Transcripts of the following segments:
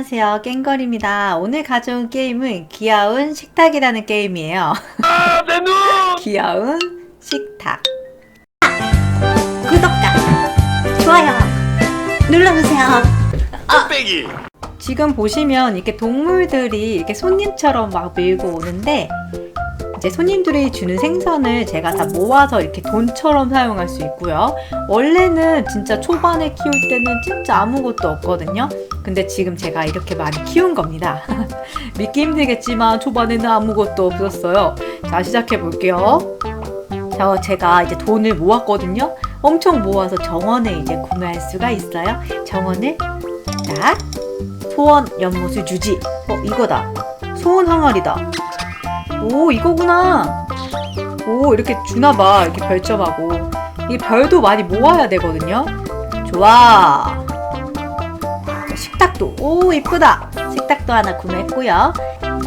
안녕하세요. 깽걸입니다. 오늘 가져온 게임은 귀여운 식탁이라는 게임이에요. 아, 내 눈! 귀여운 식탁. 구독과 좋아요 눌러주세요. 뚝배기! 지금 보시면 이렇게 동물들이 이렇게 손님처럼 막 밀고 오는데 이제 손님들이 주는 생선을 제가 다 모아서 이렇게 돈처럼 사용할 수 있고요. 원래는 진짜 초반에 키울 때는 진짜 아무것도 없거든요. 근데 지금 제가 이렇게 많이 키운 겁니다. 믿기 힘들겠지만 초반에는 아무것도 없었어요. 자, 시작해 볼게요. 자, 제가 이제 돈을 모았거든요. 엄청 모아서 정원에 이제 구매할 수가 있어요. 정원을 딱 소원 연못을 주지. 어, 이거다. 소원 항아리다. 오, 이거구나. 오, 이렇게 주나봐. 이렇게 별점하고. 이 별도 많이 모아야 되거든요. 좋아. 식탁도. 오, 이쁘다. 식탁도 하나 구매했고요.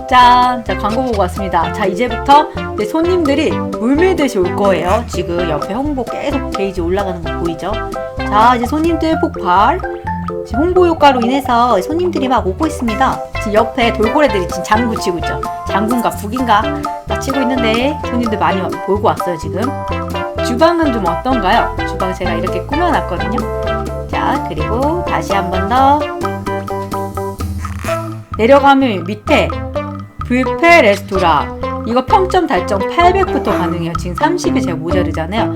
짠! 자, 광고 보고 왔습니다. 자, 이제부터 내 손님들이 물밀듯이 올 거예요. 지금 옆에 홍보 계속 페이지 올라가는 거 보이죠? 자, 이제 손님들 폭발. 지금 홍보 효과로 인해서 손님들이 막 오고 있습니다. 지금 옆에 돌고래들이 지금 장구 치고 있죠. 장군가 북인가 나 치고 있는데 손님들 많이 보고 왔어요 지금. 주방은 좀 어떤가요? 주방 제가 이렇게 꾸며놨거든요. 자 그리고 다시 한 번 더 내려가면 밑에 뷔페 레스토랑 이거 평점 달성 800부터 가능해요. 지금 30이 제가 모자르잖아요.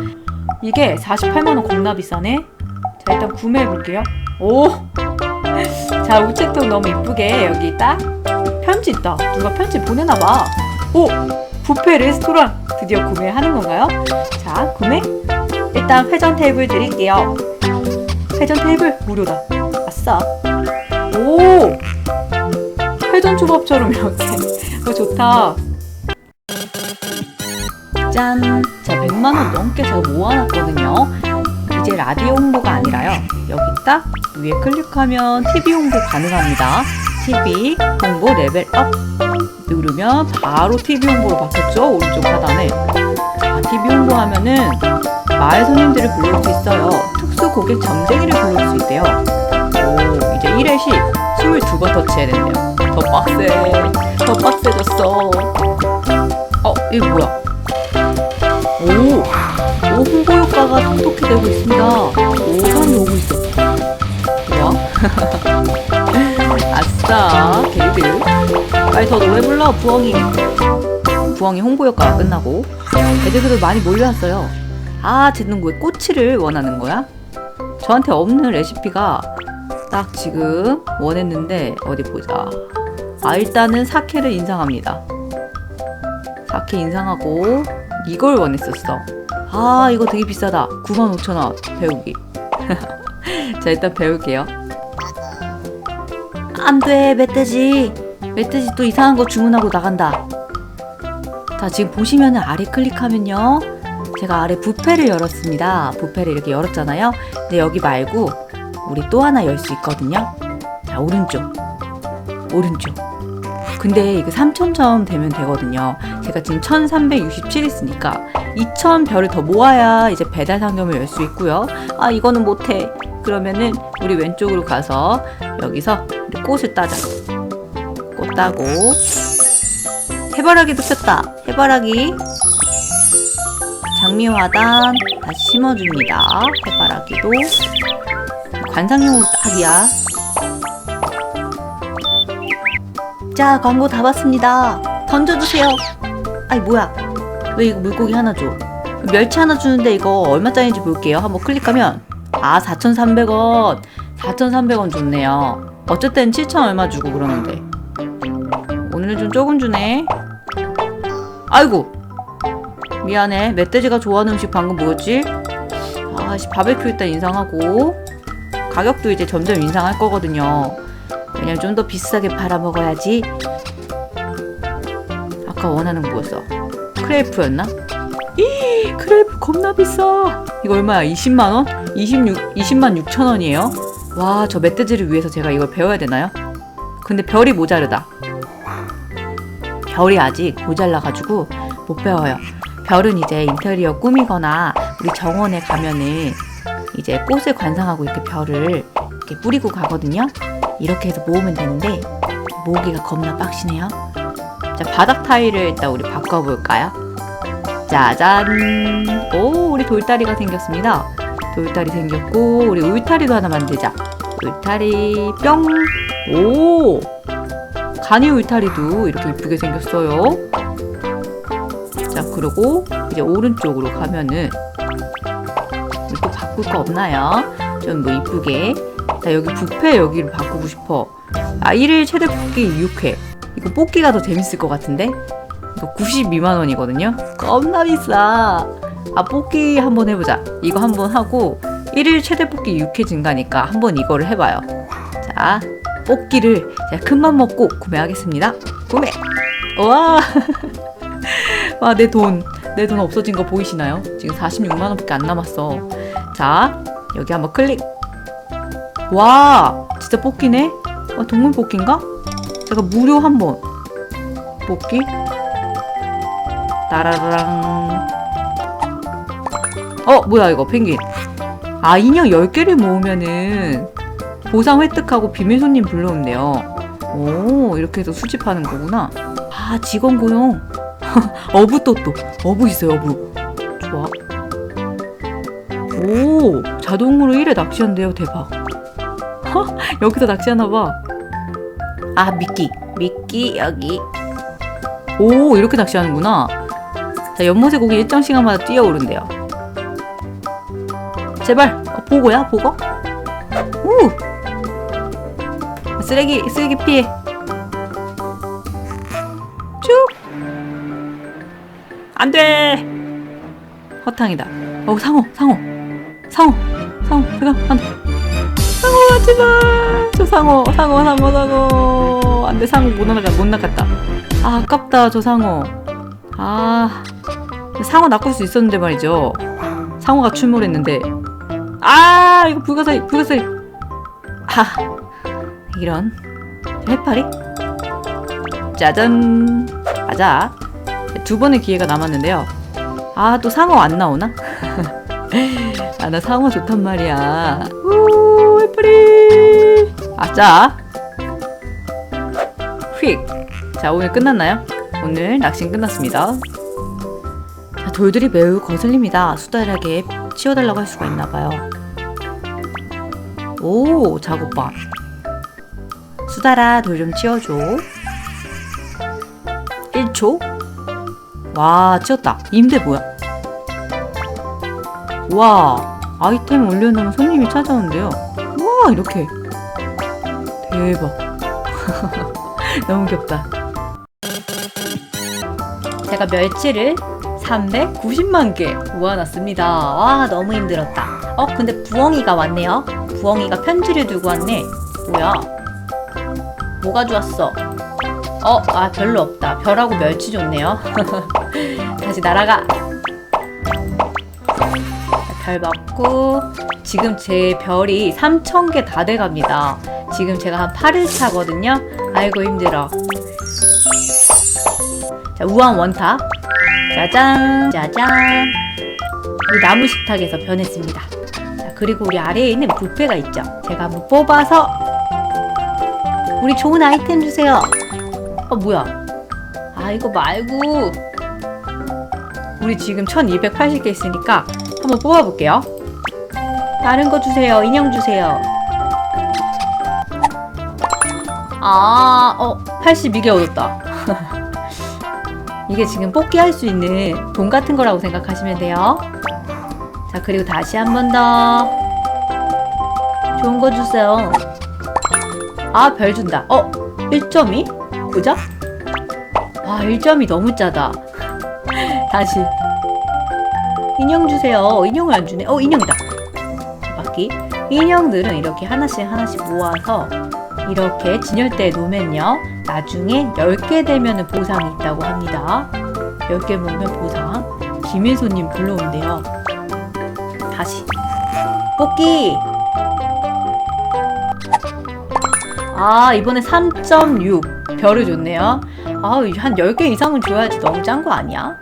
이게 48만 원 겁나 비싸네. 자 일단 구매해 볼게요. 오. 자 우체통 너무 이쁘게 여기 딱 편지 있다. 누가 편지 보내나 봐. 오 뷔페 레스토랑 드디어 구매하는 건가요? 자 구매. 일단 회전 테이블 드릴게요. 회전 테이블 무료다. 아싸. 오 회전 초밥처럼 이렇게. 어 좋다. 짠! 자, 100만원 넘게 제가 모아놨거든요. 이제 라디오 홍보가 아니라요. 여기 딱 위에 클릭하면 TV 홍보 가능합니다. TV 홍보 레벨 업 누르면 바로 TV 홍보로 바뀌었죠. 오른쪽 하단에. 자, TV 홍보 하면은 마을 손님들을 불러올 수 있어요. 특수 고객 점쟁이를 불러올 수 있대요. 오, 이제 1회 시 22번 터치해야 된대요. 더 빡세. 더 빡세졌어. 어, 이거 뭐야? 오, 오 홍보 효과가 톡톡히 되고 있습니다. 오, 사람이 오고 있어. 좋아. 아싸, 개이들. 빨리 더 노래 불러, 부엉이. 부엉이 홍보 효과가 끝나고. 애들도 많이 몰려왔어요. 아, 쟤는 왜 꼬치를 원하는 거야? 저한테 없는 레시피가 딱 지금 원했는데, 어디 보자. 아, 일단은 사케를 인상합니다. 사케 인상하고, 이걸 원했었어. 아, 이거 되게 비싸다. 95,000원 배우기. 자, 일단 배울게요. 안 돼, 멧돼지. 멧돼지 또 이상한 거 주문하고 나간다. 자, 지금 보시면은 아래 클릭하면요. 제가 아래 부페를 열었습니다. 부페를 이렇게 열었잖아요. 근데 여기 말고 우리 또 하나 열 수 있거든요. 자, 오른쪽. 오른쪽. 근데 이거 3,000점 되면 되거든요. 제가 지금 1,367 있으니까 2,000 별을 더 모아야 이제 배달 상점을 열 수 있고요. 아, 이거는 못해. 그러면은 우리 왼쪽으로 가서 여기서 꽃을 따자. 꽃 따고 해바라기도 폈다. 해바라기 장미화단 다시 심어줍니다. 해바라기도 관상용으로 딱이야. 자, 광고 다 봤습니다. 던져주세요. 아이, 뭐야. 왜 이거 물고기 하나 줘? 멸치 하나 주는데 이거 얼마짜리인지 볼게요. 한번 클릭하면. 아, 4,300원. 4,300원 좋네요. 땐7,000 얼마 주고 그러는데. 오늘은 좀 조금 주네. 아이고. 미안해. 멧돼지가 좋아하는 음식 방금 뭐였지? 아씨, 바베큐 일단 인상하고. 가격도 이제 점점 인상할 거거든요. 왜냐면 좀 더 비싸게 팔아 먹어야지. 아까 원하는 거 뭐였어? 크레이프였나? 이 크레이프 겁나 비싸. 이거 얼마야? 20만 원? 26 20만 6천 원이에요. 와, 저 멧돼지를 위해서 제가 이걸 배워야 되나요? 근데 별이 모자르다. 별이 아직 모자라 가지고 못 배워요. 별은 이제 인테리어 꾸미거나 우리 정원에 가면은 이제 꽃을 관상하고 이렇게 별을 이렇게 뿌리고 가거든요. 이렇게 해서 모으면 되는데 모으기가 겁나 빡시네요. 자, 바닥 타일을 일단 우리 바꿔볼까요? 짜잔! 오, 우리 돌다리가 생겼습니다. 돌다리 생겼고, 우리 울타리도 하나 만들자. 울타리 뿅! 오! 간이 울타리도 이렇게 이쁘게 생겼어요. 자, 그리고 이제 오른쪽으로 가면은 또 바꿀 거 없나요? 좀 뭐 이쁘게. 자, 여기 부페 여기를 바꾸고 싶어. 아, 1일 최대 뽑기 6회. 이거 뽑기가 더 재밌을 것 같은데? 이거 92만 원이거든요. 겁나 비싸. 아, 뽑기 한번 해보자. 이거 한번 하고 1일 최대 뽑기 6회 증가니까 한번 이거를 해봐요. 자, 뽑기를 제가 큰맘 먹고 구매하겠습니다. 구매! 와! 와, 내 돈. 내 돈 없어진 거 보이시나요? 지금 46만 원밖에 안 남았어. 자, 여기 한번 클릭. 와, 진짜 뽑기네? 아, 동물 뽑기인가? 제가 무료 한번 뽑기. 따라랑. 어, 뭐야 이거 펭귄. 아, 인형 10개를 모으면은 보상 획득하고 비밀 손님 불러온대요. 오, 이렇게 해서 수집하는 거구나. 아, 직원 고용. 어부 또 또. 어부 있어요, 어부. 좋아. 오, 자동으로 1회 낚시한대요. 대박. 여기서 낚시하나 봐. 아, 미끼. 미끼 여기. 오, 이렇게 낚시하는구나. 자, 연못의 고기 일정 시간마다 뛰어오른대요. 제발, 어, 보고야, 보고? 우! 쓰레기, 쓰레기 피해. 쭉! 안 돼! 허탕이다. 어, 상어, 상어. 상어, 상어, 제가, 안 돼. 상어가 제발! 저 상어, 상어, 상어, 상어. 안 돼, 상어 못 나가, 못 나갔다. 아, 아깝다, 저 상어. 아, 상어 낚을 수 있었는데 말이죠. 상어가 출몰했는데. 아, 이거 불가사리, 불가사리. 아, 이런. 해파리? 짜잔. 가자. 두 번의 기회가 남았는데요. 아, 또 상어 안 나오나? 아, 나 상어 좋단 말이야. 우, 해파리. 아자. 휙. 자, 오늘 끝났나요? 오늘 낚시 끝났습니다. 자, 돌들이 매우 거슬립니다. 수달하게 치워달라고 할 수가 있나봐요. 오, 작업반. 수달아, 돌좀 치워줘. 1초. 와, 치웠다. 임대 뭐야? 와, 아이템 올려놓으면 손님이 찾아온대요. 와, 이렇게. 대박. 너무 귀엽다. 제가 멸치를 390만 개 모아놨습니다. 와, 너무 힘들었다. 어, 근데 부엉이가 왔네요. 부엉이가 편지를 두고 왔네. 뭐야? 뭐가 좋았어? 어, 아, 별로 없다. 별하고 멸치 좋네요. 다시 날아가. 별 받고, 지금 제 별이 3,000개 다 돼갑니다. 지금 제가 한 8일 차거든요. 아이고, 힘들어. 자, 우왕 원탑. 짜잔, 짜잔. 우리 나무 식탁에서 변했습니다. 자, 그리고 우리 아래에 있는 뷔페가 있죠. 제가 한번 뽑아서 우리 좋은 아이템 주세요. 어, 뭐야? 아, 이거 말고 우리 지금 1280개 있으니까 한번 뽑아볼게요. 다른 거 주세요. 인형 주세요. 아, 어, 82개 얻었다. 이게 지금 뽑기 할 수 있는 돈 같은 거라고 생각하시면 돼요. 자, 그리고 다시 한 번 더. 좋은 거 주세요. 아, 별 준다. 어, 1.2? 보자. 와, 1점이 너무 짜다. 다시. 인형 주세요. 인형을 안 주네. 어, 인형이다. 바퀴. 인형들은 이렇게 하나씩 하나씩 모아서 이렇게 진열대에 놓으면요. 나중에 10개 되면 보상이 있다고 합니다. 10개 모으면 보상. 손님 불러온대요. 다시. 뽑기! 아, 이번에 3.6. 별을 줬네요. 아, 한 10개 이상은 줘야지 너무 짠 거 아니야?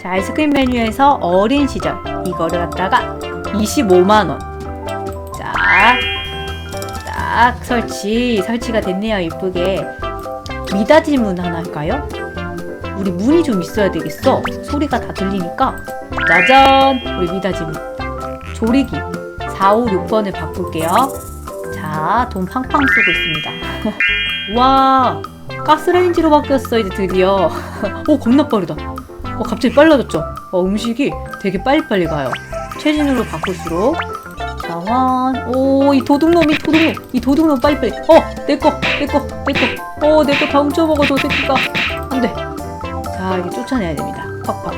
자, 아이스크림 메뉴에서 어린 시절. 이거를 갖다가 25만원. 자, 자, 딱 설치 설치가 됐네요 이쁘게. 미닫이 문 하나 할까요? 우리 문이 좀 있어야 되겠어. 소리가 다 들리니까. 짜잔! 우리 미닫이 문. 조리기 4, 5, 6번을 바꿀게요. 자 돈 팡팡 쓰고 있습니다. 와 가스레인지로 바뀌었어 이제 드디어. 오 겁나 빠르다 어 갑자기 빨라졌죠? 어 음식이 되게 빨리빨리 가요. 최진으로 바꿀수록. 자환 오이 도둑놈 이 도둑놈 이 도둑놈 빨리빨리. 어 내꺼 내꺼 내꺼 어 내꺼 다 훔쳐먹어 저 새끼가 안돼. 자 이렇게 쫓아내야 됩니다. 팍팍.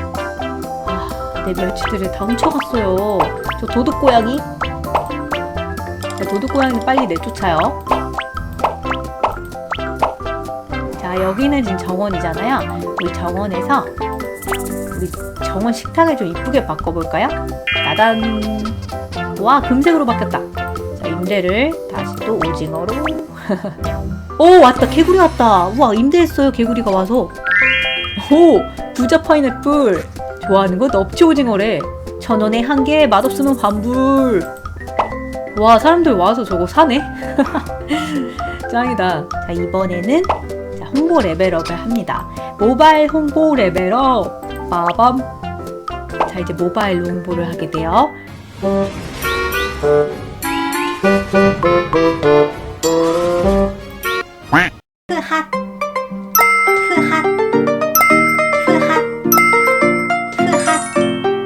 아 내 멸치들을 다 훔쳐갔어요. 저 도둑 고양이. 자, 도둑 고양이 빨리 내쫓아요. 자 여기는 지금 정원이잖아요. 우리 정원에서 우리 정원 식탁을 좀 이쁘게 바꿔볼까요? 따단! 와 금색으로 바뀌었다. 자 임대를 다시 또 오징어로. 오 왔다. 개구리 왔다. 우와 임대했어요 개구리가 와서. 오 부자 파인애플. 좋아하는 거 넙치 오징어래. 천 원에 한 개 맛없으면 환불. 와 사람들 와서 저거 사네? 짱이다. 자 이번에는 자, 홍보 레벨업을 합니다. 모바일 홍보 레벨업 빠밤 자 이제 모바일 홍보를 하게 돼요